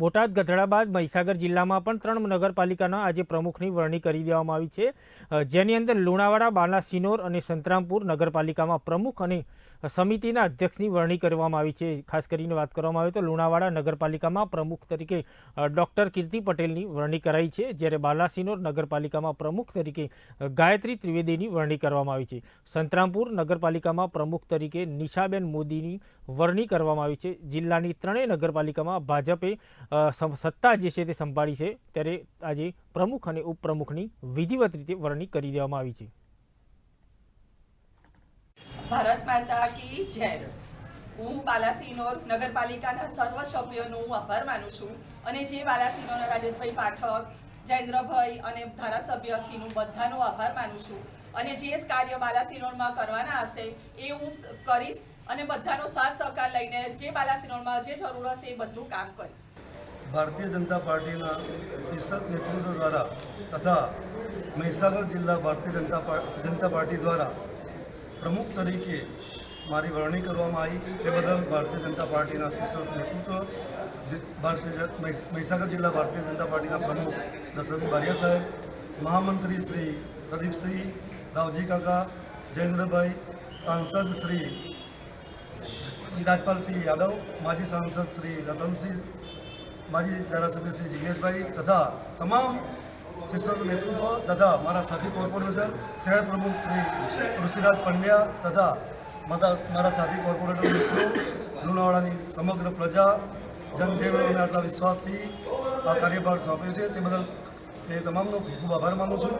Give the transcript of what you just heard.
બોટાદ ગધડા બાદ મહીસાગર જિલ્લામાં પણ ત્રણ નગરપાલિકાના આજે પ્રમુખની વરણી કરી દેવામાં આવી છે. જેની અંદર લુણાવાડા બાલાસિનોર અને સંતરામપુર નગરપાલિકામાં પ્રમુખ અને સમિતિના અધ્યક્ષની વરણી કરવામાં આવી છે. ખાસ કરીને વાત કરવામાં આવે તો લુણાવાડા નગરપાલિકામાં પ્રમુખ તરીકે ડૉક્ટર કીર્તિ પટેલની વરણી કરાઈ છે, જ્યારે બાલાસિનોર નગરપાલિકામાં પ્રમુખ તરીકે ગાયત્રી ત્રિવેદીની વરણી કરવામાં આવી છે. સંતરામપુર નગરપાલિકામાં પ્રમુખ તરીકે નિશાબેન મોદીની વરણી કરવામાં આવી છે. જિલ્લાની ત્રણેય નગરપાલિકામાં ભાજપે સત્તા જે છે તે સંભાળી છે ત્યારે આજે પ્રમુખ અને ઉપપ્રમુખની વિધિવત રીતે વરણી કરી દેવામાં આવી છે. ભારત માતા કી જય. હું બાલાસિનોર નગરપાલિકાના સર્વ સભ્યોનું આભાર માનું છું અને જે બાલાસિનોરના રાજેશભાઈ પાઠક, જયેન્દ્રભાઈ અને ધારાસભ્ય સિંહનું બધાનો આભાર માનું છું. અને જે કાર્ય બાલાસિનોરમાં કરવાના હશે એ હું કરીશ અને બધાનો સાથ સહકાર લઈને જે બાલાસિનોરમાં જે જરૂર હશે એ બધું કામ કરીશ. ભારતીય જનતા પાર્ટીના શીર્ષક નેતૃત્વ દ્વારા તથા મહીસાગર જિલ્લા ભારતીય જનતા જનતા પાર્ટી દ્વારા પ્રમુખ તરીકે મારી વરણી કરવામાં આવી. તે બદલ ભારતીય જનતા પાર્ટીના શીર્ષક નેતૃત્વ ભારતીય મહીસાગર જિલ્લા ભારતીય જનતા પાર્ટીના પ્રમુખ દશરથ બારિયા સાહેબ, મહામંત્રી શ્રી પ્રદીપસિંહ રાવજી કાકા, જયેન્દ્રભાઈ સાંસદ શ્રી શ્રી રાજપાલસિંહ યાદવ, માજી સાંસદ શ્રી રતનસિંહ માજી ધારાસભ્ય શ્રી જિગ્નેશભાઈ તથા તમામ શિક્ષકનું નેતૃત્વ તથા મારા સાથી કોર્પોરેટર, શહેર પ્રમુખ શ્રી ઋષિરાજ પંડ્યા તથા મારા સાથી કોર્પોરેટર મિત્રો લુણાવાડાની સમગ્ર પ્રજા જનજેવનોને આટલા વિશ્વાસથી આ કાર્યભાર સોંપ્યો છે. તે બદલ તે તમામનો ખૂબ ખૂબ આભાર માનું છું.